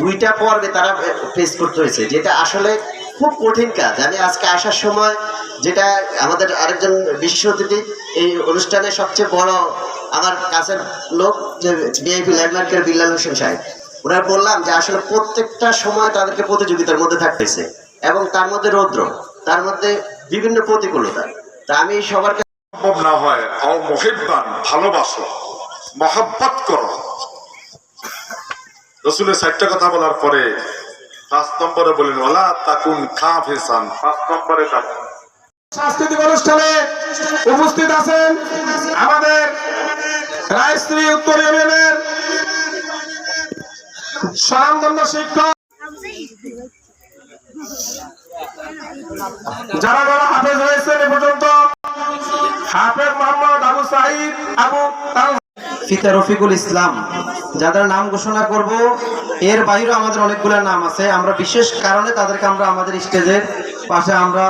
দুইটা পর্বে তারা ফেস করতে হয়েছে, যেটা আসলে খুব কঠিন কাজ। আমি আজকে আসার সময় যেটা আমাদের আরেকজন বিশেষ অতিথি, এই অনুষ্ঠানের সবচেয়ে বড় আমার কাছের লোক যে বিআইপি ল্যান্ডমার্কের বিল্লাল হোসেন সাহেব। ওনার বললাম যে আসলে প্রত্যেকটা সময় তাদেরকে প্রতিযোগিতার মধ্যে থাকতেছে এবং তার মধ্যে রৌদ্র, তার মধ্যে বিভিন্ন প্রতিকূলতা। তা আমি সবার কাছে সম্ভব না হয় ভালোবাসো, মহাব্বত করো। রসুলের চারটা কথা বলার পরে পাঁচ নম্বরে বলেন ওলা তাকুন খা ফেসান পাঁচ নম্বরে তাকুন। সাংস্কৃতিক অনুষ্ঠানে উপস্থিত আছেন আমাদের রায়শ্রী উত্তর ইউনিয়নের স্বনামধন্য শিক্ষক যারা যারা হাফেজ হয়েছেন এ পর্যন্ত হাফেজ মোহাম্মদ আবু সাহিদ আবু তাল ফিতা রফিকুল ইসলাম। যাদের নাম ঘোষণা করব, এর বাইরেও আমাদের অনেকগুলো নাম আছে। আমরা বিশেষ কারণে তাদেরকে আমরা আমাদের স্টেজের পাশে আমরা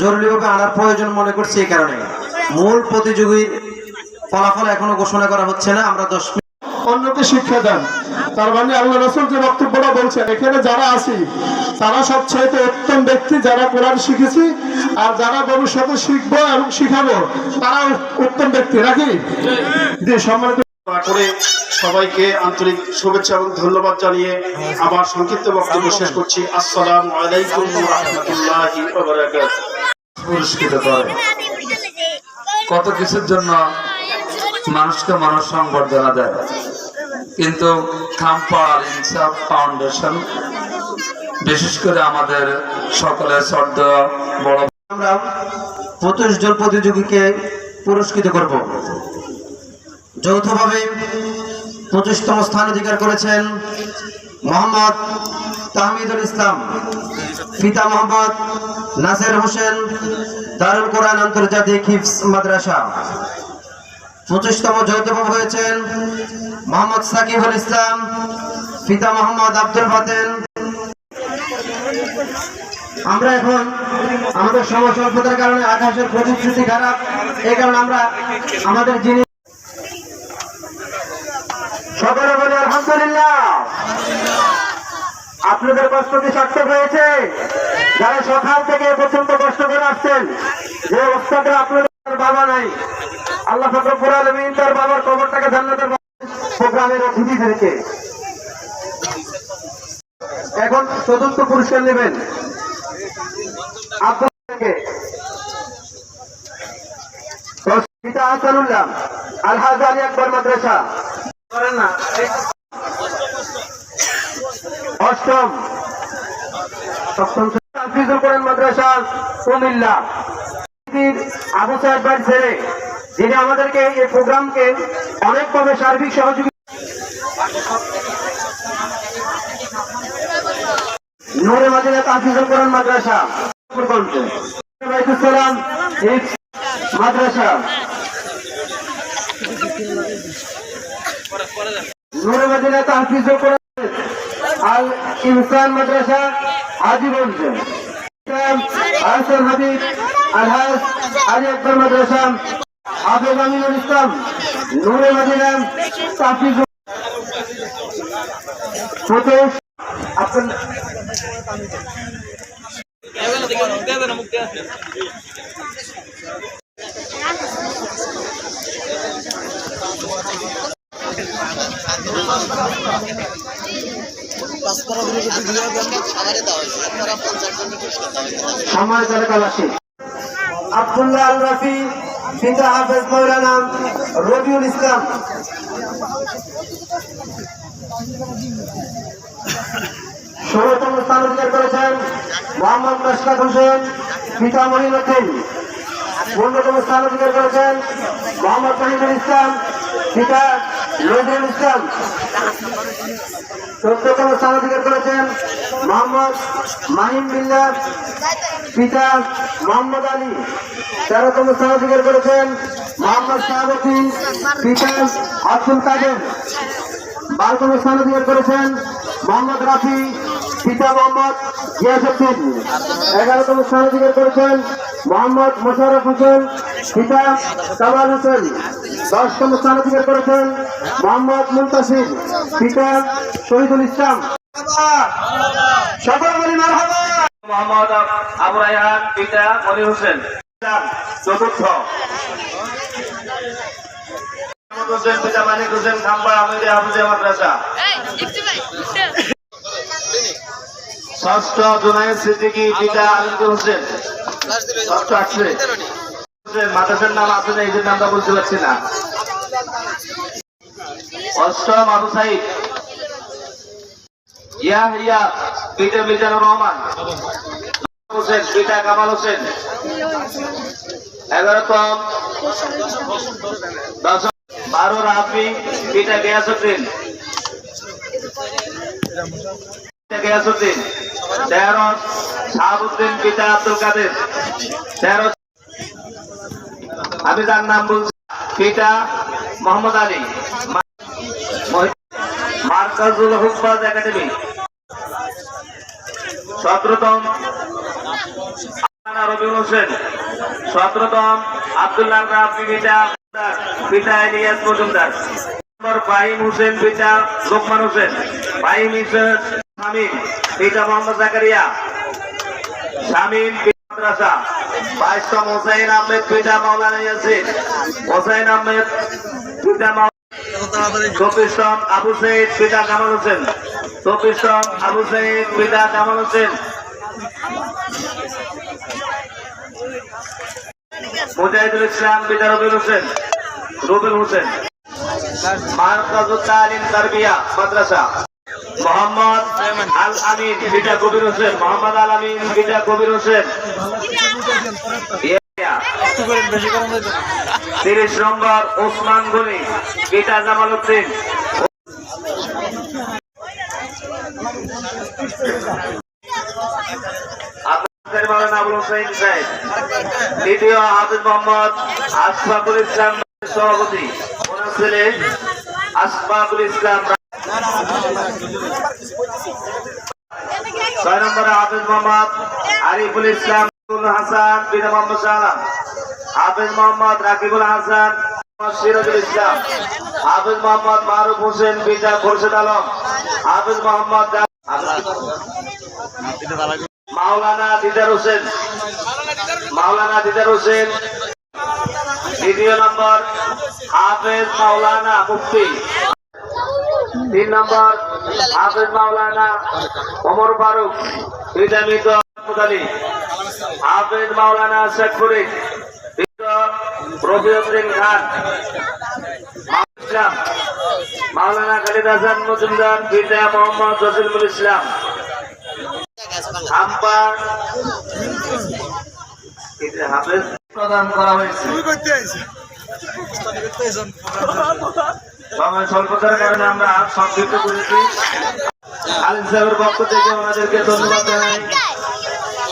জরুরিভাবে আনার প্রয়োজন মনে করছি এই কারণে। মূল প্রতিযোগীর ফলাফল এখনও ঘোষণা করা হচ্ছে না, আমরা দশ অন্যকে শিক্ষা দেন। তার মানে আল্লাহ রসুল যে বক্তব্যটা বলছেন, এখানে যারা আছি, তারা সবচাইতে উত্তম ব্যক্তি যারা কোরআন শিখেছি, আর যারা ভবিষ্যতে শিখব এবং শিখাবো, তারা উত্তম ব্যক্তি, নাকি? জি, সম্মানিত করে সবাইকে আন্তরিক শুভেচ্ছা এবং ধন্যবাদ জানিয়ে আমার সংক্ষিপ্ত বক্তব্য শেষ করছি। আসসালামু আলাইকুম ওয়া রাহমাতুল্লাহি পুরস্কৃত করে। কত কিছুর জন্য মানুষকে মানুষ সংবর্ধনা দেয়। কিন্তু খামপাড়ার ইনসাফ ফাউন্ডেশন বিশেষ করে আমাদের সকলের শ্রদ্ধ বড় আমরা পঁচিশ জন প্রতিযোগীকে পুরস্কৃত করব। যৌথভাবে পঁচিশতম স্থান অধিকার করেছেন মোহাম্মদ তাহমিদুল ইসলাম। পিতা মোহাম্মদ নাসের হোসেন, দারুল কোরআন আন্তর্জাতিক হিফস মাদ্রাসা। পঁচিশতম যৌথভাবে হয়েছেন মোহাম্মদ সাকিবুল ইসলাম, পিতা মোহাম্মদ আব্দুল ফাতেন আমরা এখন আমাদের সময় স্বল্পতার কারণে আকাশের প্রতিশ্রুতি খারাপ, এই কারণে আমরা আমাদের যিনি সকলে বলি, আলহামদুলিল্লাহ। আপনাদের কষ্ট কি সার্থক হয়েছে? যারা সকাল থেকে পর্যন্ত কষ্ট করে আসছেন, যে অবস্থাতে আপনাদের বাবা নাই, আল্লাহ ফকরপুর আলমিন তার বাবার কবরটাকে জান্নাতের প্রোগ্রামের অতিথি থেকে এখন চতুর্থ পুরস্কার নেবেন। থেকে পিতা হাসানুল্লাহ আলহাজ আলী আকবর মাদ্রাসা করেন না অষ্টম। সপ্তম হাফিজুল কোরআন মাদ্রাসা কুমিল্লা। আবু সাহেব ভাই ছেলে, যিনি আমাদেরকে এই প্রোগ্রামকে অনেকভাবে সার্বিক সহযোগিতা নূরে মাদিনা তাহফিজুল কোরআন মাদ্রাসা সালাম মাদ্রাসা। নূরে মাদিনা তাহফিজুল কোরআন আল ইনসান মাদ্রাসা আজীবনজ। আহসান হাবিব আলহাজ, আলী আকবর মাদ্রাসা, হাফেজ আমিনুল ইসলাম, নূরে মাদিনা প্রতোষ আপনার সম্মানিত এলাকাবাসী, আব্দুল্লাহ আল রাফি, পিতা হাফেজ মৌলানা রবিউল ইসলাম। ষোলতম স্থান অধিকার করেছেন মোহাম্মদ মেশকাত হোসেন, পিতা মহিনুদ্দিন পনেরোতম স্থান অধিকার করেছেন মোহাম্মদ তাহিদুল ইসলাম, পিতা নজরুল ইসলাম চোদ্দতম স্থান অধিকার করেছেন মোহাম্মদ মাহিম বিল্লাহ পিতা মোহাম্মদ আলী। তেরোতম স্থান অধিকার করেছেন মোহাম্মদ শাহাবুদ্দিন, পিতা আব্দুল কাদের। বারোতম স্থান অধিকার করেছেন মোহাম্মদ রাফি, পিতা মোহাম্মদ গিয়াসুদ্দিন এগারোতম স্থান অধিকার করেছেন মোহাম্মদ মোশারফ হোসেন, পিতা কামাল হোসেন। দশতম স্থান অধিকার করেছেন মোহাম্মদ মুন্তাসির পিতা শহীদুল ইসলাম। সকল বলি মোহাম্মদ আবু রায়হান পিতা মনির হোসেন। চতুর্থ। মোহাম্মদ হোসেন পিতা মানিক হোসেন খাম্বা আহমেদে হাফিজে মাদ্রাসা। ষষ্ঠ জুনায়েদ সিদ্দিকী পিতা আলিমুল হোসেন। ষষ্ঠ আসছে হোসেন মাদ্রাসার নাম আছে না এই যে নামটা বলতে পারছি না। অষ্টম আবু সাইদ। ইয়া ইয়া পিতা মিজানুর রহমান হোসেন পিতা কামাল হোসেন। এগারোতম। দশম বারো রাফি পিতা গিয়াসুদ্দিন গিয়াসুদ্দিন তেরো শাহাবুদ্দিন পিতা আব্দুল কাদের। তেরো আমি তার নাম বলছি পিতা মোহাম্মদ আলী। মার্কাজুল হুকবাজ একাডেমি। সতেরোতম রবিউল হোসেন সতেরোতম আব্দুল্লাহ রাফি পিতা পিতা ইলিয়াস মজুমদার। নম্বর ফাহিম হোসেন পিতা লোকমান হোসেন। ফাহিম হোসেন শামীম পিতা মোহাম্মদ জাকারিয়া। শামীম মাদ্রাসা। বাইশতম হোসাইন আহমেদ পিতা মাওলানা ইয়াসিন। হোসাইন আহমেদ পিতা চব্বিশতম আবু সৈয়দ পিতা কামাল হোসেন। চব্বিশতম আবু পিতা কামাল হোসেন। মুজাহিদুল ইসলাম পিতা হোসেন। হোসেন। মাদ্রাসা। মোহাম্মদ আল আমিন কবির হোসেন। মোহাম্মদ আল আমিন পিতা কবির হোসেন। তিরিশ নম্বর ওসমান গনি জামাল দ্বিতীয় আশফাকুল ইসলাম সভাপতি। ছয় নম্বরে মোহাম্মদ আরিফুল ইসলাম হাসান, বিনা মোহাম্মদ আলম হাফিজ মোহাম্মদ রাকিবুল হাসান, সিরাজুল ইসলাম। হাফিজ মোহাম্মদ মারুফ হোসেন পিতা খোরশেদ আলম। হাফিজ মোহাম্মদ মাওলানা দিদার হোসেন। মাওলানা দিদার হোসেন। দ্বিতীয় নম্বর, হাফেজ মাওলানা মুফতি। তিন নম্বর, হাফেজ মাওলানা ওমর ফারুক পিতা মৃত আলী হাফেজ মাওলানা শেখ ফরিদ মৃত রফিউদ্দিন খান ইসলাম মাওলানা খালিদ হাসান মজুমদার পিতা মোহাম্মদ জসিমুল ইসলাম। হাম্পা হাফেজ। প্রদান করা হয়েছে। সময় স্বল্পতার কারণে আমরা সংক্ষিপ্ত করেছি। আলিম সাহেবের পক্ষ থেকে ওনাদেরকে ধন্যবাদ জানাই।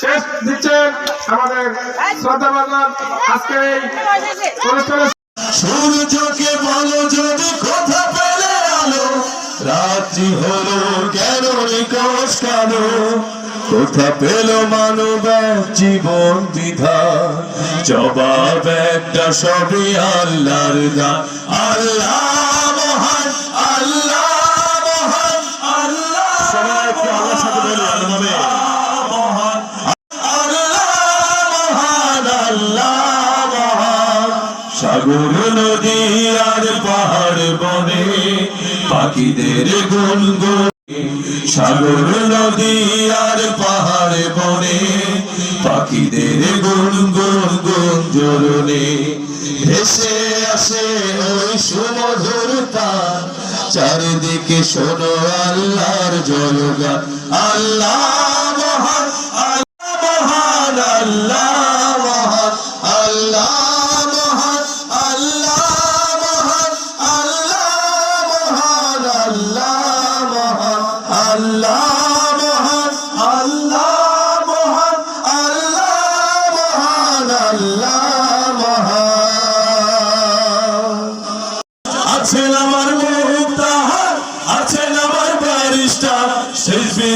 শেষ দিচ্ছেন আমাদের আজকে এই রাত্রি হলো কেন নিকশ কোথা পেল মানব জীবন বিধা জবাব একটা সবই আল্লাহর দান। আল্লাহ মহান, আল্লাহ সাগর নদী আর পাহাড় বনে, পাখিদের গুনগুন সাগর নদী আর পাহাড় বনে, পাখিদের গুনগুন গুঞ্জরণে ভেসে আসে ওই সুমধুর চারিদিকে শোনো আল্লাহর জলগা। আল্লাহ মহান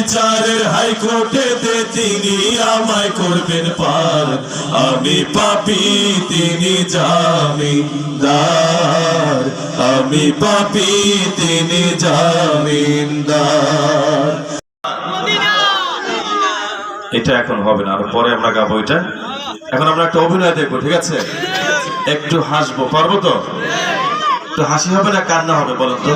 বিচারের হাইকোর্টেতে তিনি আমায় করবেন পার। আমি পাপি, তিনি জামিনদার। আমি পাপি, তিনি জামিনদার। এটা এখন হবে না, আর পরে আমরা গাবো এটা। এখন আমরা একটা অভিনয় দেখব, ঠিক আছে? একটু হাসবো, পারব তো? একটু হাসি হবে না, কান্না হবে, বলেন তো?